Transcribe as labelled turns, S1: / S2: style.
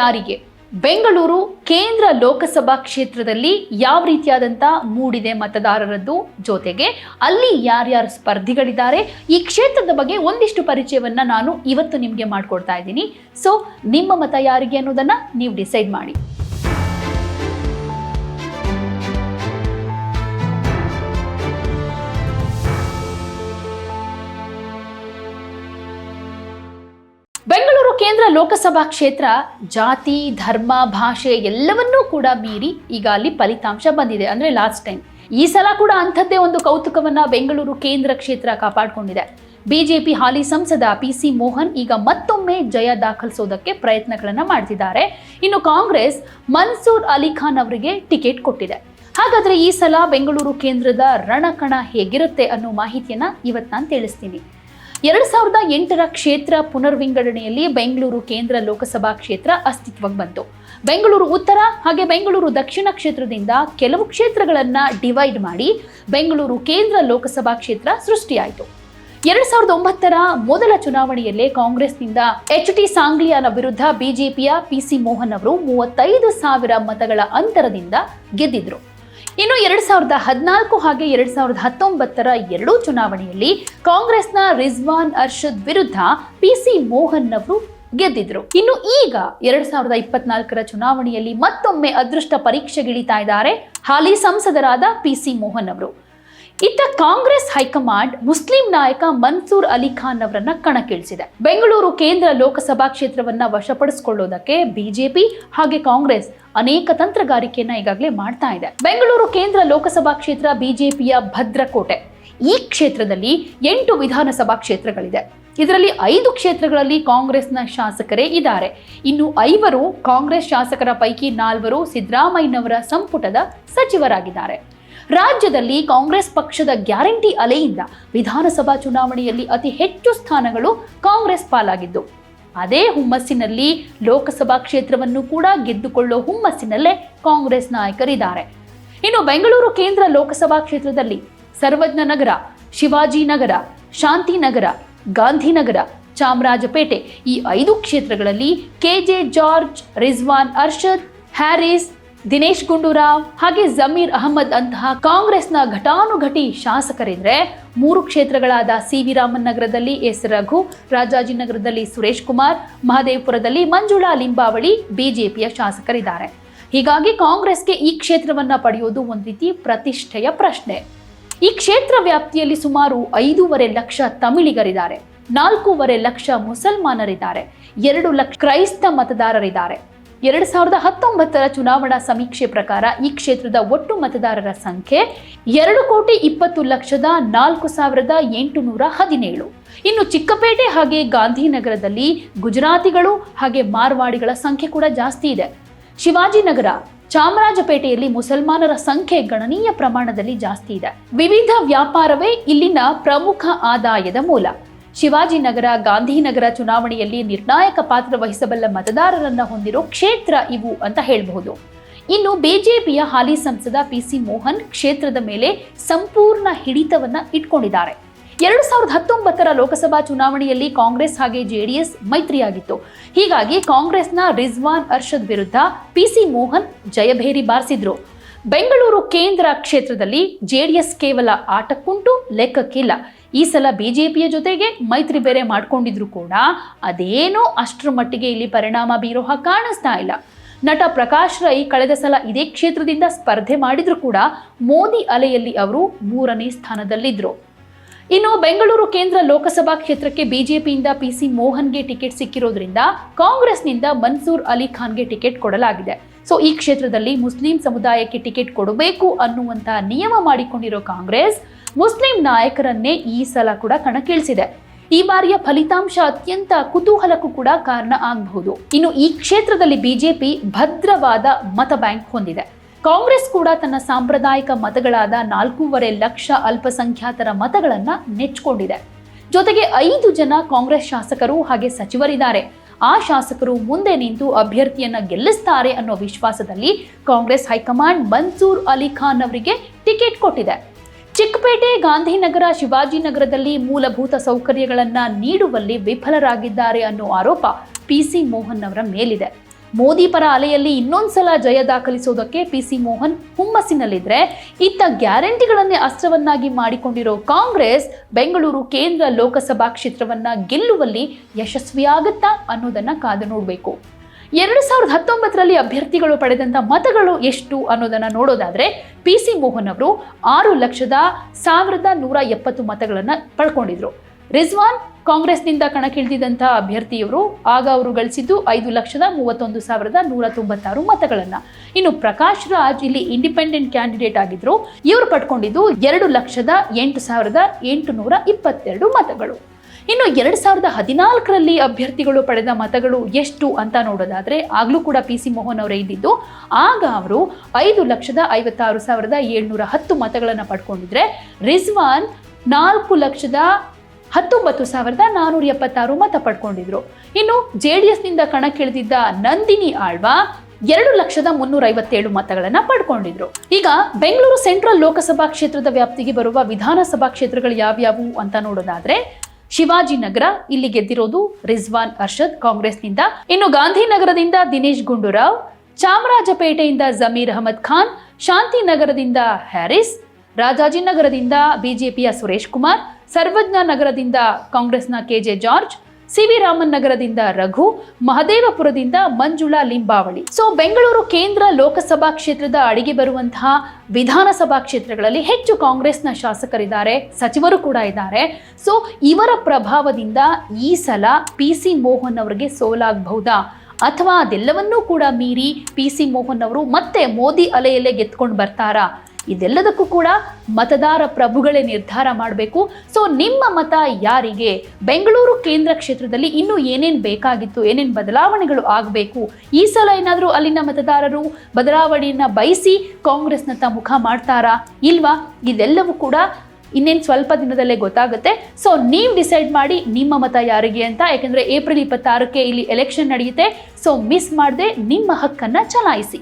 S1: ಯಾರಿಗೆ? ಬೆಂಗಳೂರು ಕೇಂದ್ರ ಲೋಕಸಭಾ ಕ್ಷೇತ್ರದಲ್ಲಿ ಯಾವ ರೀತಿಯಾದಂಥ ಮೂಡಿದೆ ಮತದಾರರದ್ದು ಜೊತೆಗೆ ಅಲ್ಲಿ ಯಾರ್ಯಾರು ಸ್ಪರ್ಧಿಗಳಿದ್ದಾರೆ? ಈ ಕ್ಷೇತ್ರದ ಬಗ್ಗೆ ಒಂದಿಷ್ಟು ಪರಿಚಯವನ್ನ ನಾನು ಇವತ್ತು ನಿಮಗೆ ಮಾಡಿಕೊಡ್ತಾ ಇದ್ದೀನಿ. ಸೊ ನಿಮ್ಮ ಮತ ಯಾರಿಗೆ ಅನ್ನೋದನ್ನ ನೀವು ಡಿಸೈಡ್ ಮಾಡಿ. ಕೇಂದ್ರ ಲೋಕಸಭಾ ಕ್ಷೇತ್ರ, ಜಾತಿ, ಧರ್ಮ, ಭಾಷೆ ಎಲ್ಲವನ್ನೂ ಕೂಡ ಮೀರಿ ಈಗ ಅಲ್ಲಿ ಫಲಿತಾಂಶ ಬಂದಿದೆ. ಅಂದ್ರೆ ಲಾಸ್ಟ್ ಟೈಮ್ ಈ ಸಲ ಕೂಡ ಅಂಥದ್ದೇ ಒಂದು ಕೌತುಕವನ್ನ ಬೆಂಗಳೂರು ಕೇಂದ್ರ ಕ್ಷೇತ್ರ ಕಾಪಾಡಿಕೊಂಡಿದೆ. ಬಿಜೆಪಿ ಹಾಲಿ ಸಂಸದ ಪಿ ಸಿ ಮೋಹನ್ ಈಗ ಮತ್ತೊಮ್ಮೆ ಜಯ ದಾಖಲಿಸೋದಕ್ಕೆ ಪ್ರಯತ್ನಗಳನ್ನು ಮಾಡ್ತಿದ್ದಾರೆ. ಇನ್ನು ಕಾಂಗ್ರೆಸ್ ಮನ್ಸೂರ್ ಅಲಿ ಖಾನ್ ಅವರಿಗೆ ಟಿಕೆಟ್ ಕೊಟ್ಟಿದೆ. ಹಾಗಾದ್ರೆ ಈ ಸಲ ಬೆಂಗಳೂರು ಕೇಂದ್ರದ ರಣಕಣ ಹೇಗಿರುತ್ತೆ ಅನ್ನೋ ಮಾಹಿತಿಯನ್ನ ಇವತ್ತು ನಾನು ತಿಳಿಸ್ತೀನಿ. ಎರಡ್ ಸಾವಿರದ ಎಂಟರ ಕ್ಷೇತ್ರ ಪುನರ್ವಿಂಗಡಣೆಯಲ್ಲಿ ಬೆಂಗಳೂರು ಕೇಂದ್ರ ಲೋಕಸಭಾ ಕ್ಷೇತ್ರ ಅಸ್ತಿತ್ವಕ್ಕೆ ಬಂತು. ಬೆಂಗಳೂರು ಉತ್ತರ ಹಾಗೆ ಬೆಂಗಳೂರು ದಕ್ಷಿಣ ಕ್ಷೇತ್ರದಿಂದ ಕೆಲವು ಕ್ಷೇತ್ರಗಳನ್ನು ಡಿವೈಡ್ ಮಾಡಿ ಬೆಂಗಳೂರು ಕೇಂದ್ರ ಲೋಕಸಭಾ ಕ್ಷೇತ್ರ ಸೃಷ್ಟಿಯಾಯಿತು. ಎರಡ್ ಸಾವಿರದ ಒಂಬತ್ತರ ಮೊದಲ ಚುನಾವಣೆಯಲ್ಲೇ ಕಾಂಗ್ರೆಸ್ನಿಂದ ಎಚ್ ಟಿ ಸಾಂಗ್ಲಿಯಾನ ವಿರುದ್ಧ ಬಿಜೆಪಿಯ ಪಿ ಸಿ ಮೋಹನ್ ಅವರು ಮೂವತ್ತೈದು ಸಾವಿರ ಮತಗಳ ಅಂತರದಿಂದ ಗೆದ್ದಿದ್ರು. ಇನ್ನು ಎರಡ್ ಸಾವಿರದ ಹದಿನಾಲ್ಕು ಹಾಗೆ ಎರಡ್ ಸಾವಿರದ ಹತ್ತೊಂಬತ್ತರ ಎರಡೂ ಚುನಾವಣೆಯಲ್ಲಿ ಕಾಂಗ್ರೆಸ್ನ ರಿಜ್ವಾನ್ ಅರ್ಷದ್ ವಿರುದ್ಧ ಪಿ ಸಿ ಮೋಹನ್ ಅವರು ಗೆದ್ದಿದ್ರು. ಇನ್ನು ಈಗ ಎರಡ್ ಸಾವಿರದ ಇಪ್ಪತ್ನಾಲ್ಕರ ಚುನಾವಣೆಯಲ್ಲಿ ಮತ್ತೊಮ್ಮೆ ಅದೃಷ್ಟ ಪರೀಕ್ಷೆಗಿಳಿತಾ ಇದ್ದಾರೆ ಹಾಲಿ ಸಂಸದರಾದ ಪಿ ಸಿ ಮೋಹನ್ ಅವರು. ಇತ್ತ ಕಾಂಗ್ರೆಸ್ ಹೈಕಮಾಂಡ್ ಮುಸ್ಲಿಂ ನಾಯಕ ಮನ್ಸೂರ್ ಅಲಿ ಖಾನ್ ಅವರನ್ನ ಕಣಕ್ಕಿಳಿಸಿದೆ. ಬೆಂಗಳೂರು ಕೇಂದ್ರ ಲೋಕಸಭಾ ಕ್ಷೇತ್ರವನ್ನ ವಶಪಡಿಸಿಕೊಳ್ಳುವುದಕ್ಕೆ ಬಿಜೆಪಿ ಹಾಗೆ ಕಾಂಗ್ರೆಸ್ ಅನೇಕ ತಂತ್ರಗಾರಿಕೆಯನ್ನ ಈಗಾಗಲೇ ಮಾಡ್ತಾ ಇದೆ. ಬೆಂಗಳೂರು ಕೇಂದ್ರ ಲೋಕಸಭಾ ಕ್ಷೇತ್ರ ಬಿಜೆಪಿಯ ಭದ್ರಕೋಟೆ. ಈ ಕ್ಷೇತ್ರದಲ್ಲಿ ಎಂಟು ವಿಧಾನಸಭಾ ಕ್ಷೇತ್ರಗಳಿದೆ. ಇದರಲ್ಲಿ ಐದು ಕ್ಷೇತ್ರಗಳಲ್ಲಿ ಕಾಂಗ್ರೆಸ್ನ ಶಾಸಕರೇ ಇದ್ದಾರೆ. ಇನ್ನು ಐವರು ಕಾಂಗ್ರೆಸ್ ಶಾಸಕರ ಪೈಕಿ ನಾಲ್ವರು ಸಿದ್ದರಾಮಯ್ಯನವರ ಸಂಪುಟದ ಸಚಿವರಾಗಿದ್ದಾರೆ. ರಾಜ್ಯದಲ್ಲಿ ಕಾಂಗ್ರೆಸ್ ಪಕ್ಷದ ಗ್ಯಾರಂಟಿ ಅಲೆಯಿಂದ ವಿಧಾನಸಭಾ ಚುನಾವಣೆಯಲ್ಲಿ ಅತಿ ಹೆಚ್ಚು ಸ್ಥಾನಗಳು ಕಾಂಗ್ರೆಸ್ ಪಾಲಾಗಿದ್ದು, ಅದೇ ಹುಮ್ಮಸ್ಸಿನಲ್ಲಿ ಲೋಕಸಭಾ ಕ್ಷೇತ್ರವನ್ನು ಕೂಡ ಗೆದ್ದುಕೊಳ್ಳೋ ಹುಮ್ಮಸ್ಸಿನಲ್ಲೇ ಕಾಂಗ್ರೆಸ್ ನಾಯಕರಿದ್ದಾರೆ. ಇನ್ನು ಬೆಂಗಳೂರು ಕೇಂದ್ರ ಲೋಕಸಭಾ ಕ್ಷೇತ್ರದಲ್ಲಿ ಸರ್ವಜ್ಞ ನಗರ ಶಿವಾಜಿನಗರ ಶಾಂತಿನಗರ ಗಾಂಧಿನಗರ ಚಾಮರಾಜಪೇಟೆ ಈ ಐದು ಕ್ಷೇತ್ರಗಳಲ್ಲಿ K J George, Rizwan Arshad, Haris Dinesh Gundu Rao ಹಾಗೆ ಜಮೀರ್ ಅಹಮದ್ ಅಂತಹ ಕಾಂಗ್ರೆಸ್ನ ಘಟಾನುಘಟಿ ಶಾಸಕರೆಂದ್ರೆ ಮೂರು ಕ್ಷೇತ್ರಗಳಾದ ಸಿ ವಿ ರಾಮನ್ ನಗರದಲ್ಲಿ ಎಸ್ ರಘು ರಾಜಾಜಿನಗರದಲ್ಲಿ ಸುರೇಶ್ ಕುಮಾರ್, ಮಹದೇವಪುರದಲ್ಲಿ ಮಂಜುಳಾ ಲಿಂಬಾವಳಿ ಬಿಜೆಪಿಯ ಶಾಸಕರಿದ್ದಾರೆ. ಹೀಗಾಗಿ ಕಾಂಗ್ರೆಸ್ಗೆ ಈ ಕ್ಷೇತ್ರವನ್ನ ಪಡೆಯೋದು ಒಂದು ರೀತಿ ಪ್ರತಿಷ್ಠೆಯ ಪ್ರಶ್ನೆ. ಈ ಕ್ಷೇತ್ರ ವ್ಯಾಪ್ತಿಯಲ್ಲಿ ಸುಮಾರು ಐದೂವರೆ ಲಕ್ಷ ತಮಿಳಿಗರಿದ್ದಾರೆ. ನಾಲ್ಕೂವರೆ ಲಕ್ಷ ಮುಸಲ್ಮಾನರಿದ್ದಾರೆ. ಎರಡು ಲಕ್ಷ ಕ್ರೈಸ್ತ ಮತದಾರರಿದ್ದಾರೆ. ಎರಡ್ ಸಾವಿರದ ಹತ್ತೊಂಬತ್ತರ ಚುನಾವಣಾ ಸಮೀಕ್ಷೆ ಪ್ರಕಾರ ಈ ಕ್ಷೇತ್ರದ ಒಟ್ಟು ಮತದಾರರ ಸಂಖ್ಯೆ ಎರಡು ಕೋಟಿ ಇಪ್ಪತ್ತು ಲಕ್ಷದ ನಾಲ್ಕು ಸಾವಿರದ ಎಂಟುನೂರ ಹದಿನೇಳು. ಇನ್ನು ಚಿಕ್ಕಪೇಟೆ ಹಾಗೆ ಗಾಂಧಿನಗರದಲ್ಲಿ ಗುಜರಾತಿಗಳು ಹಾಗೆ ಮಾರ್ವಾಡಿಗಳ ಸಂಖ್ಯೆ ಕೂಡ ಜಾಸ್ತಿ ಇದೆ. ಶಿವಾಜಿನಗರ, ಚಾಮರಾಜಪೇಟೆಯಲ್ಲಿ ಮುಸಲ್ಮಾನರ ಸಂಖ್ಯೆ ಗಣನೀಯ ಪ್ರಮಾಣದಲ್ಲಿ ಜಾಸ್ತಿ ಇದೆ. ವಿವಿಧ ವ್ಯಾಪಾರವೇ ಇಲ್ಲಿನ ಪ್ರಮುಖ ಆದಾಯದ ಮೂಲ. ಶಿವಾಜಿನಗರ, ಗಾಂಧಿನಗರ ಚುನಾವಣೆಯಲ್ಲಿ ನಿರ್ಣಾಯಕ ಪಾತ್ರ ವಹಿಸಬಲ್ಲ ಮತದಾರರನ್ನ ಹೊಂದಿರೋ ಕ್ಷೇತ್ರ ಇವು ಅಂತ ಹೇಳಬಹುದು. ಇನ್ನು ಬಿಜೆಪಿಯ ಹಾಲಿ ಸಂಸದ ಪಿ ಸಿ ಮೋಹನ್ ಕ್ಷೇತ್ರದ ಮೇಲೆ ಸಂಪೂರ್ಣ ಹಿಡಿತವನ್ನ ಇಟ್ಕೊಂಡಿದ್ದಾರೆ. ಎರಡು ಸಾವಿರದ ಹತ್ತೊಂಬತ್ತರ ಲೋಕಸಭಾ ಚುನಾವಣೆಯಲ್ಲಿ ಕಾಂಗ್ರೆಸ್ ಹಾಗೆ ಜೆಡಿಎಸ್ ಮೈತ್ರಿಯಾಗಿತ್ತು. ಹೀಗಾಗಿ ಕಾಂಗ್ರೆಸ್ನ ರಿಜ್ವಾನ್ ಅರ್ಷದ್ ವಿರುದ್ಧ ಪಿ ಸಿ ಮೋಹನ್ ಜಯಭೇರಿ ಬಾರಿಸಿದ್ರು. ಬೆಂಗಳೂರು ಕೇಂದ್ರ ಕ್ಷೇತ್ರದಲ್ಲಿ ಜೆಡಿಎಸ್ ಕೇವಲ ಆಟಕ್ಕುಂಟು, ಲೆಕ್ಕಕ್ಕಿಲ್ಲ. ಈ ಸಲ ಬಿಜೆಪಿಯ ಜೊತೆಗೆ ಮೈತ್ರಿ ಬೇರೆ ಮಾಡಿಕೊಂಡಿದ್ರು ಕೂಡ ಅದೇನೋ ಅಷ್ಟರ ಮಟ್ಟಿಗೆ ಇಲ್ಲಿ ಪರಿಣಾಮ ಬೀರೋ ಹಾಗೆ ಕಾಣಿಸ್ತಾ ಇಲ್ಲ. ನಟ ಪ್ರಕಾಶ್ ರೈ ಕಳೆದ ಸಲ ಇದೇ ಕ್ಷೇತ್ರದಿಂದ ಸ್ಪರ್ಧೆ ಮಾಡಿದ್ರು ಕೂಡ ಮೋದಿ ಅಲೆಯಲ್ಲಿ ಅವರು ಮೂರನೇ ಸ್ಥಾನದಲ್ಲಿದ್ದರು ಇನ್ನು ಬೆಂಗಳೂರು ಕೇಂದ್ರ ಲೋಕಸಭಾ ಕ್ಷೇತ್ರಕ್ಕೆ ಬಿಜೆಪಿಯಿಂದ ಪಿ ಸಿ ಮೋಹನ್ಗೆ ಟಿಕೆಟ್ ಸಿಕ್ಕಿರೋದ್ರಿಂದ ಕಾಂಗ್ರೆಸ್ನಿಂದ ಮನ್ಸೂರ್ ಅಲಿ ಖಾನ್ಗೆ ಟಿಕೆಟ್ ಕೊಡಲಾಗಿದೆ. ಸೊ ಈ ಕ್ಷೇತ್ರದಲ್ಲಿ ಮುಸ್ಲಿಂ ಸಮುದಾಯಕ್ಕೆ ಟಿಕೆಟ್ ಕೊಡಬೇಕು ಅನ್ನುವಂತ ನಿಯಮ ಮಾಡಿಕೊಂಡಿರೋ ಕಾಂಗ್ರೆಸ್ ಮುಸ್ಲಿಂ ನಾಯಕರನ್ನೇ ಈ ಸಲ ಕೂಡ ಕಣಕ್ಕಿಳಿಸಿದೆ. ಈ ಬಾರಿಯ ಫಲಿತಾಂಶ ಅತ್ಯಂತ ಕುತೂಹಲಕ್ಕೂ ಕೂಡ ಕಾರಣ ಆಗಬಹುದು. ಇನ್ನು ಈ ಕ್ಷೇತ್ರದಲ್ಲಿ ಬಿಜೆಪಿ ಭದ್ರವಾದ ಮತ ಬ್ಯಾಂಕ್ ಹೊಂದಿದೆ. ಕಾಂಗ್ರೆಸ್ ಕೂಡ ತನ್ನ ಸಾಂಪ್ರದಾಯಿಕ ಮತಗಳಾದ ನಾಲ್ಕೂವರೆ ಲಕ್ಷ ಅಲ್ಪಸಂಖ್ಯಾತರ ಮತಗಳನ್ನು ನೆಚ್ಚಿಕೊಂಡಿದೆ. ಜೊತೆಗೆ ಐದು ಜನ ಕಾಂಗ್ರೆಸ್ ಶಾಸಕರು ಹಾಗೆ ಸಚಿವರಿದ್ದಾರೆ. ಆ ಶಾಸಕರು ಮುಂದೆ ನಿಂತು ಅಭ್ಯರ್ಥಿಯನ್ನ ಗೆಲ್ಲಿಸ್ತಾರೆ ಅನ್ನೋ ವಿಶ್ವಾಸದಲ್ಲಿ ಕಾಂಗ್ರೆಸ್ ಹೈಕಮಾಂಡ್ ಮನ್ಸೂರ್ ಅಲಿ ಖಾನ್ ಅವರಿಗೆ ಟಿಕೆಟ್ ಕೊಟ್ಟಿದೆ. ಚಿಕ್ಕಪೇಟೆ ಗಾಂಧಿನಗರ ಶಿವಾಜಿನಗರದಲ್ಲಿ ಮೂಲಭೂತ ಸೌಕರ್ಯಗಳನ್ನು ನೀಡುವಲ್ಲಿ ವಿಫಲರಾಗಿದ್ದಾರೆ ಅನ್ನೋ ಆರೋಪ ಪಿ ಸಿ ಮೋಹನ್ ಅವರ ಮೇಲಿದೆ. ಮೋದಿ ಪರ ಅಲೆಯಲ್ಲಿ ಇನ್ನೊಂದ್ಸಲ ಜಯ ದಾಖಲಿಸೋದಕ್ಕೆ ಪಿ ಸಿ ಮೋಹನ್ ಹುಮ್ಮಸ್ಸಿನಲ್ಲಿದ್ರೆ ಇತ್ತ ಗ್ಯಾರಂಟಿಗಳನ್ನೇ ಅಸ್ತ್ರವನ್ನಾಗಿ ಮಾಡಿಕೊಂಡಿರೋ ಕಾಂಗ್ರೆಸ್ ಬೆಂಗಳೂರು ಕೇಂದ್ರ ಲೋಕಸಭಾ ಕ್ಷೇತ್ರವನ್ನ ಗೆಲ್ಲುವಲ್ಲಿ ಯಶಸ್ವಿಯಾಗುತ್ತಾ ಅನ್ನೋದನ್ನ ಕಾದು ನೋಡಬೇಕು. ಎರಡು ಸಾವಿರದ ಹತ್ತೊಂಬತ್ತರಲ್ಲಿ ಅಭ್ಯರ್ಥಿಗಳು ಪಡೆದಂತ ಮತಗಳು ಎಷ್ಟು ಅನ್ನೋದನ್ನ ನೋಡೋದಾದ್ರೆ ಪಿ ಸಿ ಮೋಹನ್ ಅವರು ಆರು ಲಕ್ಷದ ಸಾವಿರದ ನೂರ ಎಪ್ಪತ್ತು ಮತಗಳನ್ನು ಪಡ್ಕೊಂಡಿದ್ರು. ರಿಜ್ವಾನ್ ಕಾಂಗ್ರೆಸ್ನಿಂದ ಕಣಕ್ಕಿಳಿದಿದ್ದಂತಹ ಅಭ್ಯರ್ಥಿಯವರು ಆಗ ಅವರು ಗಳಿಸಿದ್ದು ಐದು ಲಕ್ಷದ ಮೂವತ್ತೊಂದು ಸಾವಿರದ ನೂರ ತೊಂಬತ್ತಾರು ಮತಗಳನ್ನ. ಇನ್ನು ಪ್ರಕಾಶ್ ರಾಜ್ ಇಲ್ಲಿ ಇಂಡಿಪೆಂಡೆಂಟ್ ಕ್ಯಾಂಡಿಡೇಟ್ ಆಗಿದ್ರು. ಇವರು ಪಡ್ಕೊಂಡಿದ್ದು ಎರಡು ಲಕ್ಷದ ಎಂಟು ಸಾವಿರದ ಎಂಟು ನೂರ ಇಪ್ಪತ್ತೆರಡು ಮತಗಳು. ಇನ್ನು ಎರಡು ಸಾವಿರದ ಹದಿನಾಲ್ಕರಲ್ಲಿ ಅಭ್ಯರ್ಥಿಗಳು ಪಡೆದ ಮತಗಳು ಎಷ್ಟು ಅಂತ ನೋಡೋದಾದ್ರೆ ಆಗ್ಲೂ ಕೂಡ ಪಿ ಸಿ ಮೋಹನ್ ಅವರೇ ಇದ್ದಿದ್ದು. ಆಗ ಅವರು ಐದು ಲಕ್ಷದ ಐವತ್ತಾರು ಸಾವಿರದ ಏಳ್ನೂರ ಹತ್ತು ಮತಗಳನ್ನು ಪಡ್ಕೊಂಡಿದ್ರೆ ರಿಜ್ವಾನ್ ನಾಲ್ಕು ಲಕ್ಷದ ಹತ್ತೊಂಬತ್ತು ಸಾವಿರದ ನಾನೂರ ಎಪ್ಪತ್ತಾರು ಮತ ಪಡ್ಕೊಂಡಿದ್ರು. ಇನ್ನು ಜೆ ಡಿ ಎಸ್ನಿಂದ ಕಣಕ್ಕಿಳಿದಿದ್ದ ನಂದಿನಿ ಆಳ್ವಾ ಎರಡು ಲಕ್ಷದ ಮುನ್ನೂರ ಐವತ್ತೇಳು ಮತಗಳನ್ನ ಪಡ್ಕೊಂಡಿದ್ರು. ಈಗ ಬೆಂಗಳೂರು ಸೆಂಟ್ರಲ್ ಲೋಕಸಭಾ ಕ್ಷೇತ್ರದ ವ್ಯಾಪ್ತಿಗೆ ಬರುವ ವಿಧಾನಸಭಾ ಕ್ಷೇತ್ರಗಳು ಯಾವ್ಯಾವು ಅಂತ ನೋಡೋದಾದ್ರೆ, ಶಿವಾಜಿನಗರ, ಇಲ್ಲಿ ಗೆದ್ದಿರೋದು ರಿಜ್ವಾನ್ ಅರ್ಷದ್ ಕಾಂಗ್ರೆಸ್ನಿಂದ. ಇನ್ನು ಗಾಂಧಿನಗರದಿಂದ ದಿನೇಶ್ ಗುಂಡೂರಾವ್, ಚಾಮರಾಜಪೇಟೆಯಿಂದ ಜಮೀರ್ ಅಹಮದ್ ಖಾನ್, ಶಾಂತಿನಗರದಿಂದ ಹ್ಯಾರಿಸ್ ರಾಜಾಜಿನಗರದಿಂದ ಬಿಜೆಪಿಯ ಸುರೇಶ್ ಕುಮಾರ್, ಸರ್ವಜ್ಞ ನಗರದಿಂದ ಕಾಂಗ್ರೆಸ್ನ K J George, C V Raman ನಗರದಿಂದ ರಘು, ಮಹದೇವಪುರದಿಂದ ಮಂಜುಳಾ ಲಿಂಬಾವಳಿ. ಸೊ ಬೆಂಗಳೂರು ಕೇಂದ್ರ ಲೋಕಸಭಾ ಕ್ಷೇತ್ರದ ಅಡಿಗೆ ಬರುವಂತಹ ವಿಧಾನಸಭಾ ಕ್ಷೇತ್ರಗಳಲ್ಲಿ ಹೆಚ್ಚು ಕಾಂಗ್ರೆಸ್ನ ಶಾಸಕರಿದ್ದಾರೆ, ಸಚಿವರು ಕೂಡ ಇದ್ದಾರೆ. ಸೊ ಇವರ ಪ್ರಭಾವದಿಂದ ಈ ಸಲ ಪಿ ಸಿ ಮೋಹನ್ ಅವರಿಗೆ ಸೋಲಾಗಬಹುದಾ? ಅಥವಾ ಅದೆಲ್ಲವನ್ನೂ ಕೂಡ ಮೀರಿ ಪಿ ಸಿ ಮೋಹನ್ ಅವರು ಮತ್ತೆ ಮೋದಿ ಅಲೆಯಲ್ಲೇ ಗೆದ್ಕೊಂಡು ಬರ್ತಾರಾ? ಇದೆಲ್ಲದಕ್ಕೂ ಕೂಡ ಮತದಾರ ಪ್ರಭುಗಳೇ ನಿರ್ಧಾರ ಮಾಡಬೇಕು. ಸೊ ನಿಮ್ಮ ಮತ ಯಾರಿಗೆ? ಬೆಂಗಳೂರು ಕೇಂದ್ರ ಕ್ಷೇತ್ರದಲ್ಲಿ ಇನ್ನೂ ಏನೇನು ಬೇಕಾಗಿತ್ತು, ಏನೇನು ಬದಲಾವಣೆಗಳು ಆಗಬೇಕು? ಈ ಸಲ ಏನಾದರೂ ಅಲ್ಲಿನ ಮತದಾರರು ಬದಲಾವಣೆಯನ್ನು ಬಯಸಿ ಕಾಂಗ್ರೆಸ್ನತ್ತ ಮುಖ ಮಾಡ್ತಾರಾ? ಇಲ್ವಾ? ಇದೆಲ್ಲವೂ ಕೂಡ ಇನ್ನೇನು ಸ್ವಲ್ಪ ದಿನದಲ್ಲೇ ಗೊತ್ತಾಗುತ್ತೆ. ಸೊ ನೀವು ಡಿಸೈಡ್ ಮಾಡಿ ನಿಮ್ಮ ಮತ ಯಾರಿಗೆ ಅಂತ. ಯಾಕೆಂದರೆ ಏಪ್ರಿಲ್ ಇಪ್ಪತ್ತಾರಕ್ಕೆ ಇಲ್ಲಿ ಎಲೆಕ್ಷನ್ ನಡೆಯುತ್ತೆ. ಸೊ ಮಿಸ್ ಮಾಡದೆ ನಿಮ್ಮ ಹಕ್ಕನ್ನು ಚಲಾಯಿಸಿ.